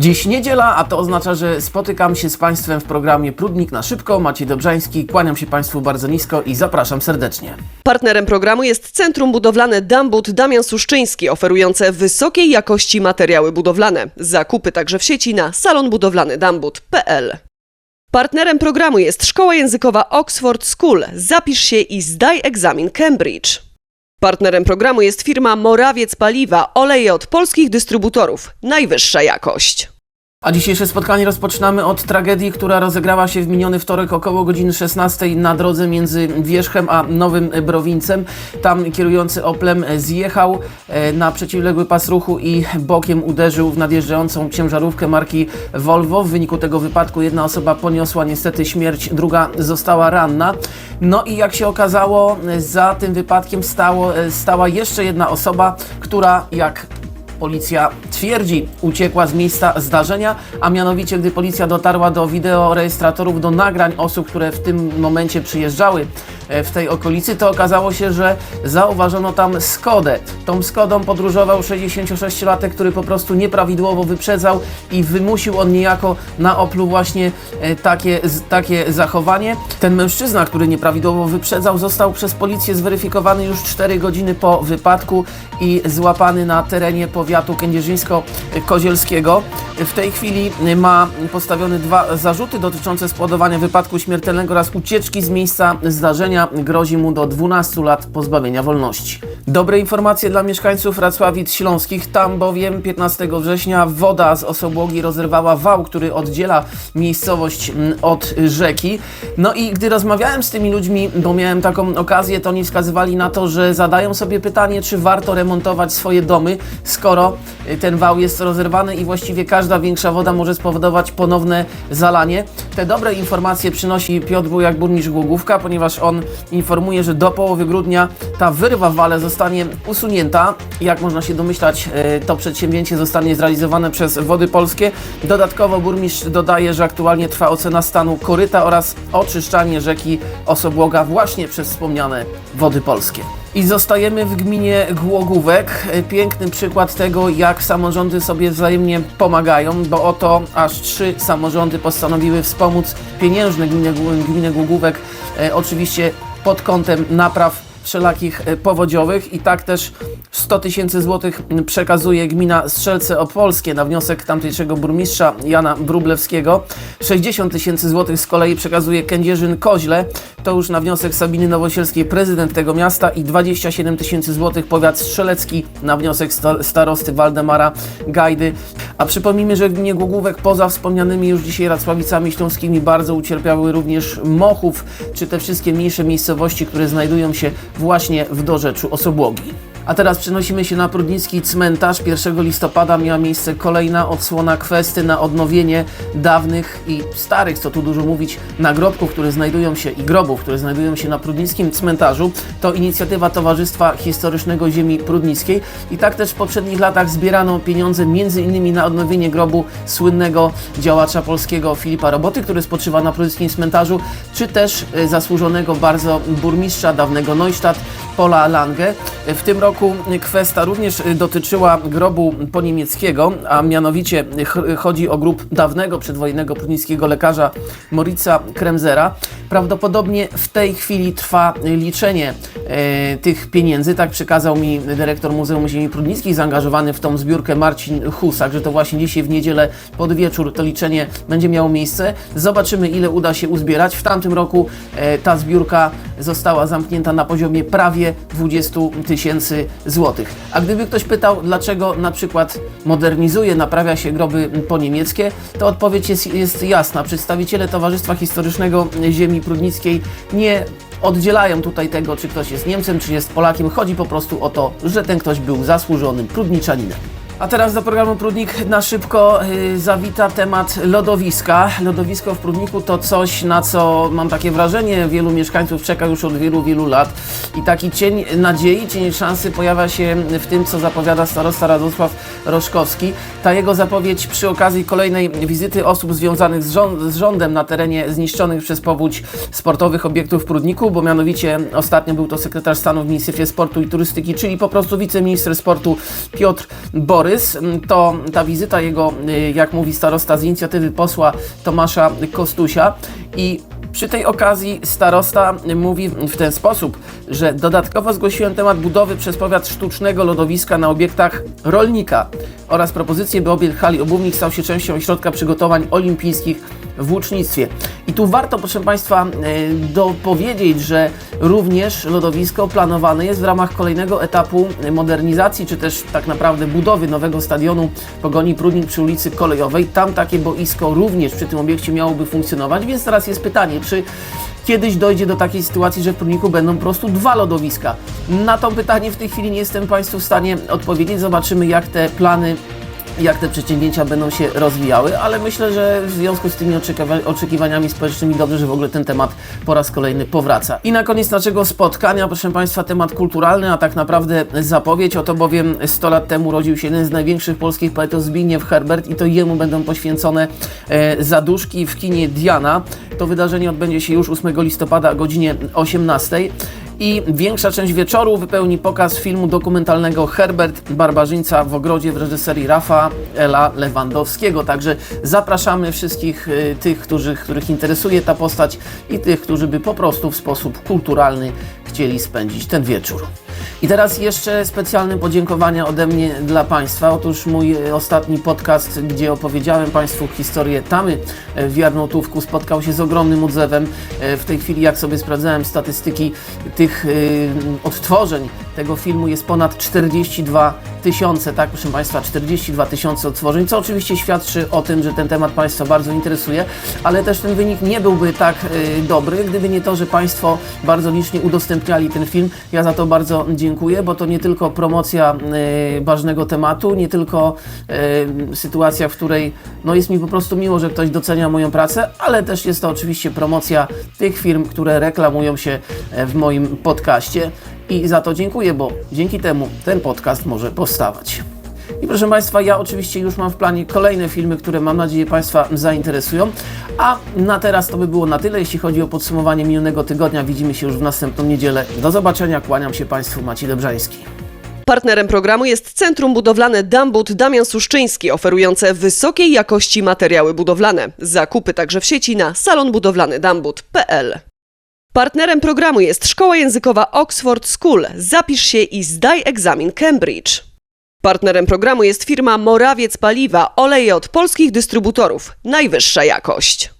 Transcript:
Dziś niedziela, a to oznacza, że spotykam się z Państwem w programie Prudnik na szybko. Maciej Dobrzański, kłaniam się Państwu bardzo nisko i zapraszam serdecznie. Partnerem programu jest Centrum Budowlane Dambut Damian Suszczyński, oferujące wysokiej jakości materiały budowlane. Zakupy także w sieci na salonbudowlanydambut.pl. Partnerem programu jest Szkoła Językowa Oxford School. Zapisz się i zdaj egzamin Cambridge. Partnerem programu jest firma Morawiec Paliwa, oleje od polskich dystrybutorów. Najwyższa jakość. A dzisiejsze spotkanie rozpoczynamy od tragedii, która rozegrała się w miniony wtorek około godziny 16 na drodze między Wierzchem a Nowym Browincem. Tam kierujący Oplem zjechał e, na przeciwległy pas ruchu i bokiem uderzył w nadjeżdżającą ciężarówkę marki Volvo. W wyniku tego wypadku jedna osoba poniosła niestety śmierć, druga została ranna. No i jak się okazało, za tym wypadkiem stało, e, stała jeszcze jedna osoba, która jak Policja twierdzi, uciekła z miejsca zdarzenia, a mianowicie gdy policja dotarła do wideorejestratorów, do nagrań osób, które w tym momencie przyjeżdżały w tej okolicy, to okazało się, że zauważono tam Skodę. Tą Skodą podróżował 66-latek, który po prostu nieprawidłowo wyprzedzał i wymusił on niejako na Oplu właśnie e, takie, takie zachowanie. Ten mężczyzna, który nieprawidłowo wyprzedzał, został przez policję zweryfikowany już 4 godziny po wypadku i złapany na terenie powiatu kędzierzyńsko-kozielskiego. W tej chwili ma postawione dwa zarzuty dotyczące spowodowania wypadku śmiertelnego oraz ucieczki z miejsca zdarzenia. Grozi mu do 12 lat pozbawienia wolności. Dobre informacje dla mieszkańców Racławic Śląskich. Tam bowiem 15 września woda z Osobłogi rozerwała wał, który oddziela miejscowość mm, od rzeki. No i gdy rozmawiałem z tymi ludźmi, bo miałem taką okazję, to oni wskazywali na to, że zadają sobie pytanie, czy warto remontować swoje domy, skoro y, ten wał jest rozerwany i właściwie każda większa woda może spowodować ponowne zalanie. Te dobre informacje przynosi Piotr Bujak, burmistrz Głogówka, ponieważ on informuje, że do połowy grudnia ta wyrwa w wale zostanie usunięta. Jak można się domyślać, y, to przedsięwzięcie zostanie zrealizowane przez Wody Polskie. Dodatkowo burmistrz dodaje, że aktualnie trwa ocena stanu koryta oraz oczyszczanie rzeki Osobłoga właśnie przez wspomniane Wody Polskie. I zostajemy w gminie Głogówek. Piękny przykład tego, jak samorządy sobie wzajemnie pomagają, bo oto aż trzy samorządy postanowiły wspomóc pieniężne gminę, gminę Głogówek, e, oczywiście pod kątem napraw wszelakich e, powodziowych i tak też 100 tysięcy złotych przekazuje gmina Strzelce Opolskie na wniosek tamtejszego burmistrza Jana Brublewskiego. 60 tysięcy złotych z kolei przekazuje Kędzierzyn Koźle, to już na wniosek Sabiny Nowosielskiej, prezydent tego miasta i 27 tysięcy złotych powiat strzelecki na wniosek sta- starosty Waldemara Gajdy. A przypomnijmy, że w gminie Głogówek poza wspomnianymi już dzisiaj Racławicami Śląskimi bardzo ucierpiały również Mochów, czy te wszystkie mniejsze miejscowości, które znajdują się właśnie w dorzeczu Osobłogi. A teraz przenosimy się na Prudnicki Cmentarz. 1 listopada miała miejsce kolejna odsłona kwesty na odnowienie dawnych i starych, co tu dużo mówić, nagrobków, które znajdują się i grobów, które znajdują się na Prudnickim Cmentarzu. To inicjatywa Towarzystwa Historycznego Ziemi Prudnickiej i tak też w poprzednich latach zbierano pieniądze między innymi na odnowienie grobu słynnego działacza polskiego Filipa Roboty, który spoczywa na Prudnickim Cmentarzu, czy też e, zasłużonego bardzo burmistrza dawnego Neustadt, Pola Lange. W tym roku kwesta również y, dotyczyła grobu poniemieckiego, a mianowicie ch- chodzi o grób dawnego przedwojennego prudnickiego lekarza Moritza Kremzera. Prawdopodobnie w tej chwili trwa liczenie e, tych pieniędzy, tak przekazał mi dyrektor Muzeum Ziemi Prudnickich, zaangażowany w tą zbiórkę Marcin Husak, że to właśnie dzisiaj w niedzielę pod wieczór to liczenie będzie miało miejsce. Zobaczymy ile uda się uzbierać. W tamtym roku e, ta zbiórka została zamknięta na poziomie prawie 20 tysięcy złotych. A gdyby ktoś pytał, dlaczego na przykład modernizuje, naprawia się groby poniemieckie, to odpowiedź jest, jest jasna. Przedstawiciele Towarzystwa Historycznego Ziemi Prudnickiej nie oddzielają tutaj tego, czy ktoś jest Niemcem, czy jest Polakiem. Chodzi po prostu o to, że ten ktoś był zasłużonym prudniczaninem. A teraz do programu Prudnik na szybko y, zawita temat lodowiska. Lodowisko w Prudniku to coś, na co mam takie wrażenie, wielu mieszkańców czeka już od wielu, wielu lat. I taki cień nadziei, cień szansy pojawia się w tym, co zapowiada starosta Radosław Roszkowski. Ta jego zapowiedź przy okazji kolejnej wizyty osób związanych z, rząd, z rządem na terenie zniszczonych przez powódź sportowych obiektów w Prudniku, bo mianowicie ostatnio był to sekretarz stanu w Ministerstwie Sportu i Turystyki, czyli po prostu wiceminister sportu Piotr Mm, To ta wizyta jego, y, jak mówi starosta, z inicjatywy posła Tomasza Kostusia. I przy tej okazji starosta mówi w ten sposób, że dodatkowo zgłosiłem temat budowy przez powiat sztucznego lodowiska na obiektach rolnika oraz propozycję, by obiekt hali obuwnik stał się częścią ośrodka przygotowań olimpijskich w łucznictwie. I tu warto, proszę Państwa, e, dopowiedzieć, że również lodowisko planowane jest w ramach kolejnego etapu modernizacji, czy też tak naprawdę budowy nowego stadionu Pogoni Prudnik przy ulicy Kolejowej. Tam takie boisko również przy tym obiekcie miałoby funkcjonować, więc teraz jest pytanie, czy kiedyś dojdzie do takiej sytuacji, że w Prudniku będą po prostu dwa lodowiska? Na to pytanie w tej chwili nie jestem Państwu w stanie odpowiedzieć. Zobaczymy, jak te plany jak te przedsięwzięcia będą się rozwijały, ale myślę, że w związku z tymi oczekiwa- oczekiwaniami społecznymi dobrze, że w ogóle ten temat po raz kolejny powraca. I na koniec naszego spotkania, proszę Państwa, temat kulturalny, a tak naprawdę zapowiedź, oto bowiem 100 lat temu urodził się jeden z największych polskich poetów Zbigniew Herbert i to jemu będą poświęcone e, zaduszki w kinie Diana. To wydarzenie odbędzie się już 8 listopada o godzinie 18 i większa część wieczoru wypełni pokaz filmu dokumentalnego Herbert Barbarzyńca w ogrodzie w reżyserii Rafaela Lewandowskiego. Także zapraszamy wszystkich y, tych, którzy, których interesuje ta postać i tych, którzy by po prostu w sposób kulturalny chcieli spędzić ten wieczór. I teraz jeszcze specjalne podziękowania ode mnie dla Państwa. Otóż mój e, ostatni podcast, gdzie opowiedziałem Państwu historię Tamy e, w Jarnotówku, spotkał się z ogromnym odzewem. E, W tej chwili, jak sobie sprawdzałem statystyki tych odtworzeń tego filmu, jest ponad 42 tysiące, tak proszę Państwa, 42 tysiące odtworzeń, co oczywiście świadczy o tym, że ten temat Państwa bardzo interesuje, ale też ten wynik nie byłby tak e, dobry, gdyby nie to, że Państwo bardzo licznie udostępniali ten film. Ja za to bardzo dziękuję, bo to nie tylko promocja e, ważnego tematu, nie tylko e, sytuacja, w której no jest mi po prostu miło, że ktoś docenia moją pracę, ale też jest to oczywiście promocja tych firm, które reklamują się e, w moim podcaście. I za to dziękuję, bo dzięki temu ten podcast może powstawać. I proszę Państwa, ja oczywiście już mam w planie kolejne filmy, które mam nadzieję Państwa zainteresują. A na teraz to by było na tyle, jeśli chodzi o podsumowanie minionego tygodnia. Widzimy się już w następną niedzielę. Do zobaczenia, kłaniam się Państwu, Maciej Dobrzański. Partnerem programu jest Centrum Budowlane Dambut Damian Suszczyński, oferujące wysokiej jakości materiały budowlane. Zakupy także w sieci na salonbudowlanydambut.pl. Partnerem programu jest Szkoła Językowa Oxford School. Zapisz się i zdaj egzamin Cambridge. Partnerem programu jest firma Morawiec Paliwa, oleje od polskich dystrybutorów. Najwyższa jakość.